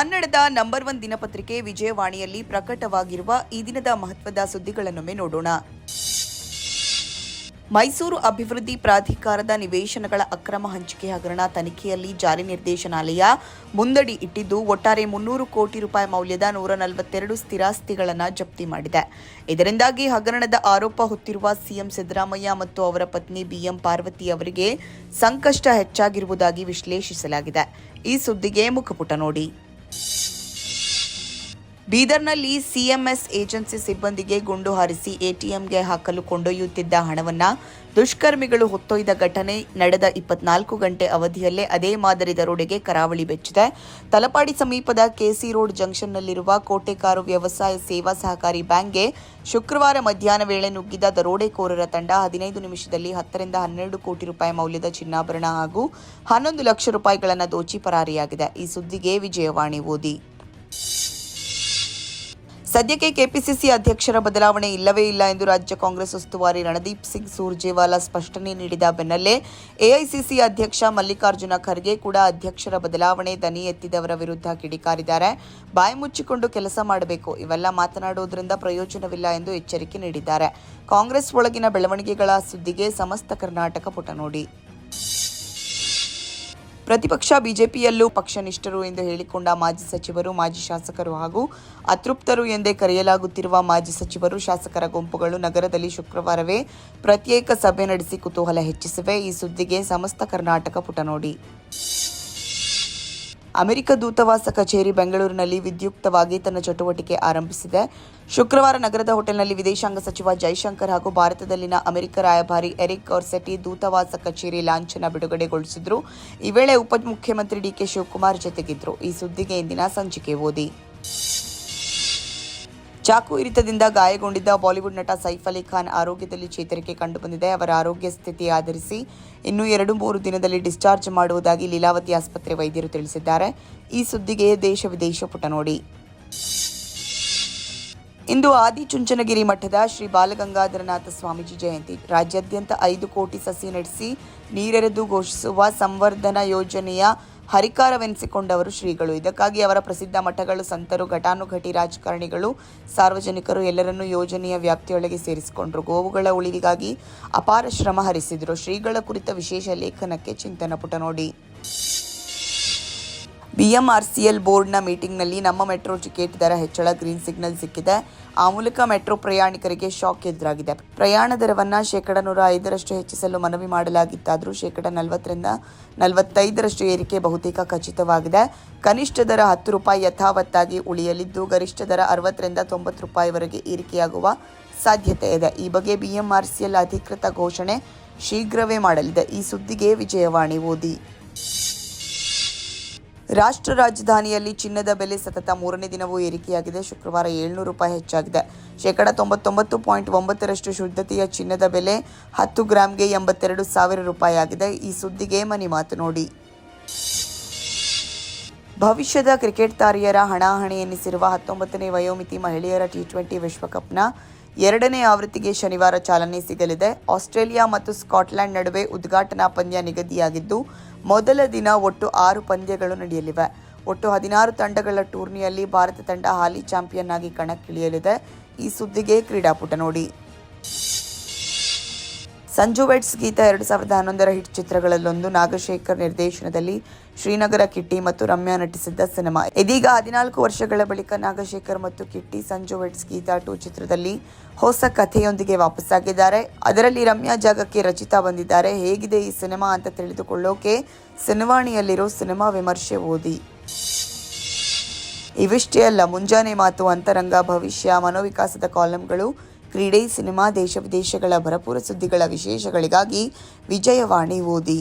ಕನ್ನಡದ number one ದಿನಪತ್ರಿಕೆ ವಿಜಯವಾಣಿಯಲ್ಲಿ ಪ್ರಕಟವಾಗಿರುವ ಈ ದಿನದ ಮಹತ್ವದ ಸುದ್ದಿಗಳನ್ನೊಮ್ಮೆ ನೋಡೋಣ. ಮೈಸೂರು ಅಭಿವೃದ್ಧಿ ಪ್ರಾಧಿಕಾರದ ನಿವೇಶನಗಳ ಅಕ್ರಮ ಹಂಚಿಕೆ ಹಗರಣ ತನಿಖೆಯಲ್ಲಿ ಜಾರಿ ನಿರ್ದೇಶನಾಲಯ ಮುಂದಡಿ ಇಟ್ಟಿದ್ದು, ಒಟ್ಟಾರೆ ಮುನ್ನೂರು ಕೋಟಿ ರೂಪಾಯಿ ಮೌಲ್ಯದ ನೂರ ನಲವತ್ತೆರಡು ಸ್ಥಿರಾಸ್ತಿಗಳನ್ನು ಜಪ್ತಿ ಮಾಡಿದೆ. ಇದರಿಂದಾಗಿ ಹಗರಣದ ಆರೋಪ ಹೊತ್ತಿರುವ ಸಿಎಂ ಸಿದ್ದರಾಮಯ್ಯ ಮತ್ತು ಅವರ ಪತ್ನಿ ಬಿಎಂ ಪಾರ್ವತಿ ಅವರಿಗೆ ಸಂಕಷ್ಟ ಹೆಚ್ಚಾಗಿರುವುದಾಗಿ ವಿಶ್ಲೇಷಿಸಲಾಗಿದೆ. ಈ ಸುದ್ದಿಗೆ ಮುಖಪುಟ ನೋಡಿ. you ಬೀದರ್ನಲ್ಲಿ ಸಿಎಂಎಸ್ ಏಜೆನ್ಸಿ ಸಿಬ್ಬಂದಿಗೆ ಗುಂಡು ಹಾರಿಸಿ ಎಟಿಎಂಗೆ ಹಾಕಲು ಕೊಂಡೊಯ್ಯುತ್ತಿದ್ದ ಹಣವನ್ನ ದುಷ್ಕರ್ಮಿಗಳು ಹೊತ್ತೊಯ್ದ ಘಟನೆ ನಡೆದ ಇಪ್ಪತ್ನಾಲ್ಕು ಗಂಟೆ ಅವಧಿಯಲ್ಲೇ ಅದೇ ಮಾದರಿ ದರೋಡೆಗೆ ಕರಾವಳಿ ಬೆಚ್ಚಿದೆ. ತಲಪಾಡಿ ಸಮೀಪದ ಕೆಸಿ ರೋಡ್ ಜಂಕ್ಷನ್ನಲ್ಲಿರುವ ಕೋಟೆಕಾರು ವ್ಯವಸಾಯ ಸೇವಾ ಸಹಕಾರಿ ಬ್ಯಾಂಕ್ಗೆ ಶುಕ್ರವಾರ ಮಧ್ಯಾಹ್ನ ವೇಳೆ ನುಗ್ಗಿದ ದರೋಡೆಕೋರರ ತಂಡ ಹದಿನೈದು ನಿಮಿಷದಲ್ಲಿ ಹತ್ತರಿಂದ ಹನ್ನೆರಡು ಕೋಟಿ ರೂಪಾಯಿ ಮೌಲ್ಯದ ಚಿನ್ನಾಭರಣ ಹಾಗೂ ಹನ್ನೊಂದು ಲಕ್ಷ ರೂಪಾಯಿಗಳನ್ನು ದೋಚಿ ಪರಾರಿಯಾಗಿದೆ. ಈ ಸುದ್ದಿಗೆ ವಿಜಯವಾಣಿ ಓದಿ. ಸದ್ಯಕ್ಕೆ ಕೆಪಿಸಿಸಿ ಅಧ್ಯಕ್ಷರ ಬದಲಾವಣೆ ಇಲ್ಲವೇ ಇಲ್ಲ ಎಂದು ರಾಜ್ಯ ಕಾಂಗ್ರೆಸ್ ಉಸ್ತುವಾರಿ ರಣದೀಪ್ ಸಿಂಗ್ ಸುರ್ಜೇವಾಲಾ ಸ್ಪಷ್ಟನೆ ನೀಡಿದ ಬೆನ್ನಲ್ಲೇ ಎಐಸಿಸಿ ಅಧ್ಯಕ್ಷ ಮಲ್ಲಿಕಾರ್ಜುನ ಖರ್ಗೆ ಕೂಡ ಅಧ್ಯಕ್ಷರ ಬದಲಾವಣೆ ದನಿ ಎತ್ತಿದವರ ವಿರುದ್ಧ ಕಿಡಿಕಾರಿದ್ದಾರೆ. ಬಾಯಿ ಮುಚ್ಚಿಕೊಂಡು ಕೆಲಸ ಮಾಡಬೇಕು, ಇವೆಲ್ಲ ಮಾತನಾಡುವುದರಿಂದ ಪ್ರಯೋಜನವಿಲ್ಲ ಎಂದು ಎಚ್ಚರಿಕೆ ನೀಡಿದ್ದಾರೆ. ಕಾಂಗ್ರೆಸ್ ಒಳಗಿನ ಬೆಳವಣಿಗೆಗಳ ಸುದ್ದಿಗೆ ಸಮಸ್ತ ಕರ್ನಾಟಕ ಪುಟ ನೋಡಿ. ಪ್ರತಿಪಕ್ಷ ಬಿಜೆಪಿಯಲ್ಲೂ ಪಕ್ಷನಿಷ್ಠರು ಎಂದು ಹೇಳಿಕೊಂಡ ಮಾಜಿ ಸಚಿವರು, ಮಾಜಿ ಶಾಸಕರು ಹಾಗೂ ಅತೃಪ್ತರು ಎಂದೇ ಕರೆಯಲಾಗುತ್ತಿರುವ ಮಾಜಿ ಸಚಿವರು, ಶಾಸಕರ ಗುಂಪುಗಳು ನಗರದಲ್ಲಿ ಶುಕ್ರವಾರವೇ ಪ್ರತ್ಯೇಕ ಸಭೆ ನಡೆಸಿ ಕುತೂಹಲ ಹೆಚ್ಚಿಸಿವೆ. ಈ ಸುದ್ದಿಗೆ ಸಮಸ್ತ ಕರ್ನಾಟಕ ಪುಟ ನೋಡಿ ಅಮೆರಿಕ ದೂತವಾಸ ಕಚೇರಿ ಬೆಂಗಳೂರಿನಲ್ಲಿ ವಿದ್ಯುಕ್ತವಾಗಿ ತನ್ನ ಚಟುವಟಿಕೆ ಆರಂಭಿಸಿದೆ. ಶುಕ್ರವಾರ ನಗರದ ಹೋಟೆಲ್ನಲ್ಲಿ ವಿದೇಶಾಂಗ ಸಚಿವ ಜೈಶಂಕರ್ ಹಾಗೂ ಭಾರತದಲ್ಲಿನ ಅಮೆರಿಕ ರಾಯಭಾರಿ ಎರಿಕ್ ಕೌರ್ಸೆಟಿ ದೂತವಾಸ ಕಚೇರಿ ಲಾಂಛನ ಬಿಡುಗಡೆಗೊಳಿಸಿದ್ರು. ಈ ವೇಳೆ ಉಪಮುಖ್ಯಮಂತ್ರಿ ಡಿಕೆ ಶಿವಕುಮಾರ್ ಜೊತೆಗಿದ್ರು. ಈ ಸುದ್ದಿಗೆ ಇಂದಿನ ಸಂಚಿಕೆ ಓದಿ. ಚಾಕು ಇರಿತದಿಂದ ಗಾಯಗೊಂಡಿದ್ದ ಬಾಲಿವುಡ್ ನಟ ಸೈಫ್ ಅಲಿ ಖಾನ್ ಆರೋಗ್ಯದಲ್ಲಿ ಚೇತರಿಕೆ ಕಂಡುಬಂದಿದೆ. ಅವರ ಆರೋಗ್ಯ ಸ್ಥಿತಿ ಆಧರಿಸಿ ಇನ್ನು ಎರಡು ಮೂರು ದಿನದಲ್ಲಿ ಡಿಸ್ಚಾರ್ಜ್ ಮಾಡುವುದಾಗಿ ಲೀಲಾವತಿ ಆಸ್ಪತ್ರೆ ವೈದ್ಯರು ತಿಳಿಸಿದ್ದಾರೆ. ಈ ಸುದ್ದಿಗೆ ದೇಶ ವಿದೇಶ ಪುಟ ನೋಡಿ. ಇಂದು ಆದಿಚುಂಚನಗಿರಿ ಮಠದ ಶ್ರೀ ಬಾಲಗಂಗಾಧರನಾಥ ಸ್ವಾಮೀಜಿ ಜಯಂತಿ. ರಾಜ್ಯಾದ್ಯಂತ ಐದು ಕೋಟಿ ಸಸಿ ನಡೆಸಿ ನೀರೆರೆದು ಘೋಷಿಸುವ ಸಂವರ್ಧನಾ ಯೋಜನೆಯ ಹರಿಕಾರವೆನಿಸಿಕೊಂಡವರು ಶ್ರೀಗಳು. ಇದಕ್ಕಾಗಿ ಅವರ ಪ್ರಸಿದ್ಧ ಮಠಗಳು, ಸಂತರು ಘಟಾನುಘಟಿ ರಾಜಕಾರಣಿಗಳು, ಸಾರ್ವಜನಿಕರು ಎಲ್ಲರನ್ನೂ ಯೋಜನೆಯ ವ್ಯಾಪ್ತಿಯೊಳಗೆ ಸೇರಿಸಿಕೊಂಡರು. ಗೋವುಗಳ ಉಳಿವಿಗಾಗಿ ಅಪಾರ ಶ್ರಮ ಹರಿಸಿದರು. ಶ್ರೀಗಳ ಕುರಿತ ವಿಶೇಷ ಲೇಖನಕ್ಕೆ ಚಿಂತನ ಪುಟ ನೋಡಿ. ಬಿಎಂಆರ್ಸಿಎಲ್ ಬೋರ್ಡ್ನ ಮೀಟಿಂಗ್ನಲ್ಲಿ ನಮ್ಮ ಮೆಟ್ರೋ ಟಿಕೆಟ್ ದರ ಹೆಚ್ಚಳ, ಗ್ರೀನ್ ಸಿಗ್ನಲ್ ಸಿಕ್ಕಿದೆ. ಆ ಮೂಲಕ ಮೆಟ್ರೋ ಪ್ರಯಾಣಿಕರಿಗೆ ಶಾಕ್ ಎದುರಾಗಿದೆ. ಪ್ರಯಾಣ ದರವನ್ನು ಶೇಕಡ ನೂರ ಐದರಷ್ಟು ಹೆಚ್ಚಿಸಲು ಮನವಿ ಮಾಡಲಾಗಿತ್ತಾದರೂ ಶೇಕಡ ನಲವತ್ತರಿಂದ ನಲವತ್ತೈದರಷ್ಟು ಏರಿಕೆ ಬಹುತೇಕ ಖಚಿತವಾಗಿದೆ. ಕನಿಷ್ಠ ದರ ಹತ್ತು ರೂಪಾಯಿ ಯಥಾವತ್ತಾಗಿ ಉಳಿಯಲಿದ್ದು, ಗರಿಷ್ಠ ದರ ಅರವತ್ತರಿಂದ ತೊಂಬತ್ತು ರೂಪಾಯಿವರೆಗೆ ಏರಿಕೆಯಾಗುವ ಸಾಧ್ಯತೆ ಇದೆ. ಈ ಬಗ್ಗೆ ಬಿಎಂಆರ್ಸಿಎಲ್ ಅಧಿಕೃತ ಘೋಷಣೆ ಶೀಘ್ರವೇ ಮಾಡಲಿದೆ. ಈ ಸುದ್ದಿಗೆ ವಿಜಯವಾಣಿ ಓದಿ. ರಾಷ್ಟ್ರ ರಾಜಧಾನಿಯಲ್ಲಿ ಚಿನ್ನದ ಬೆಲೆ ಸತತ ಮೂರನೇ ದಿನವೂ ಏರಿಕೆಯಾಗಿದೆ. ಶುಕ್ರವಾರ ಏಳ್ನೂರು ರೂಪಾಯಿ ಹೆಚ್ಚಾಗಿದೆ. ಶೇಕಡ ತೊಂಬತ್ತೊಂಬತ್ತು ಪಾಯಿಂಟ್ ಒಂಬತ್ತರಷ್ಟು ಶುದ್ಧತೆಯ ಚಿನ್ನದ ಬೆಲೆ ಹತ್ತು ಗ್ರಾಮ್ಗೆ ಎಂಬತ್ತೆರಡು ಸಾವಿರ ರೂಪಾಯಿ ಆಗಿದೆ ಈ ಸುದ್ದಿಗೆ ಮನಿ ಮಾತು ನೋಡಿ. ಭವಿಷ್ಯದ ಕ್ರಿಕೆಟ್ ತಾರೆಯರ ಹಣಾಹಣಿ ಎನಿಸಿರುವ ಹತ್ತೊಂಬತ್ತನೇ ವಯೋಮಿತಿ ಮಹಿಳೆಯರ ಟಿ ಟ್ವೆಂಟಿ ವಿಶ್ವಕಪ್ನ ಎರಡನೇ ಆವೃತ್ತಿಗೆ ಶನಿವಾರ ಚಾಲನೆ ಸಿಗಲಿದೆ. ಆಸ್ಟ್ರೇಲಿಯಾ ಮತ್ತು ಸ್ಕಾಟ್ಲೆಂಡ್ ನಡುವೆ ಉದ್ಘಾಟನಾ ಪಂದ್ಯ ನಿಗದಿಯಾಗಿದ್ದು, ಮೊದಲ ದಿನ ಒಟ್ಟು ಆರು ಪಂದ್ಯಗಳು ನಡೆಯಲಿವೆ. ಒಟ್ಟು ಹದಿನಾರು ತಂಡಗಳ ಟೂರ್ನಿಯಲ್ಲಿ ಭಾರತ ತಂಡ ಹಾಲಿ ಚಾಂಪಿಯನ್ ಆಗಿ ಕಣಕ್ಕಿಳಿಯಲಿದೆ. ಈ ಸುದ್ದಿಗೆ ಕ್ರೀಡಾಪುಟ ನೋಡಿ. ಸಂಜು ವೆಟ್ಸ್ ಗೀತ ಎರಡು ಸಾವಿರದ ಹನ್ನೊಂದರ ಹಿಟ್ ಚಿತ್ರಗಳಲ್ಲೊಂದು ನಾಗಶೇಖರ್ ನಿರ್ದೇಶನದಲ್ಲಿ ಶ್ರೀನಗರ ಕಿಟ್ಟಿ ಮತ್ತು ರಮ್ಯಾ ನಟಿಸಿದ್ದ ಸಿನಿಮಾ. ಇದೀಗ ಹದಿನಾಲ್ಕು ವರ್ಷಗಳ ಬಳಿಕ ನಾಗಶೇಖರ್ ಮತ್ತು ಕಿಟ್ಟಿ ಸಂಜು ವೆಟ್ಸ್ ಗೀತಾ ಟು ಚಿತ್ರದಲ್ಲಿ ಹೊಸ ಕಥೆಯೊಂದಿಗೆ ವಾಪಸ್ಸಾಗಿದ್ದಾರೆ. ಅದರಲ್ಲಿ ರಮ್ಯಾ ಜಾಗಕ್ಕೆ ರಚಿತಾ ಬಂದಿದ್ದಾರೆ. ಹೇಗಿದೆ ಈ ಸಿನಿಮಾ ಅಂತ ತಿಳಿದುಕೊಳ್ಳೋಕೆ ಸಿನಿಮಾಣಿಯಲ್ಲಿರೋ ಸಿನಿಮಾ ವಿಮರ್ಶೆ ಓದಿ. ಇವಿಷ್ಟೇ ಅಲ್ಲ, ಮುಂಜಾನೆ ಮಾತು, ಅಂತರಂಗ, ಭವಿಷ್ಯ, ಮನೋವಿಕಾಸದ ಕಾಲಂಗಳು ಕ್ರೀಡೆ ಸಿನಿಮಾ ದೇಶ ವಿದೇಶಗಳ ಭರಪೂರ ಸುದ್ದಿಗಳ ವಿಶೇಷಗಳಿಗಾಗಿ ವಿಜಯವಾಣಿ ಓದಿ.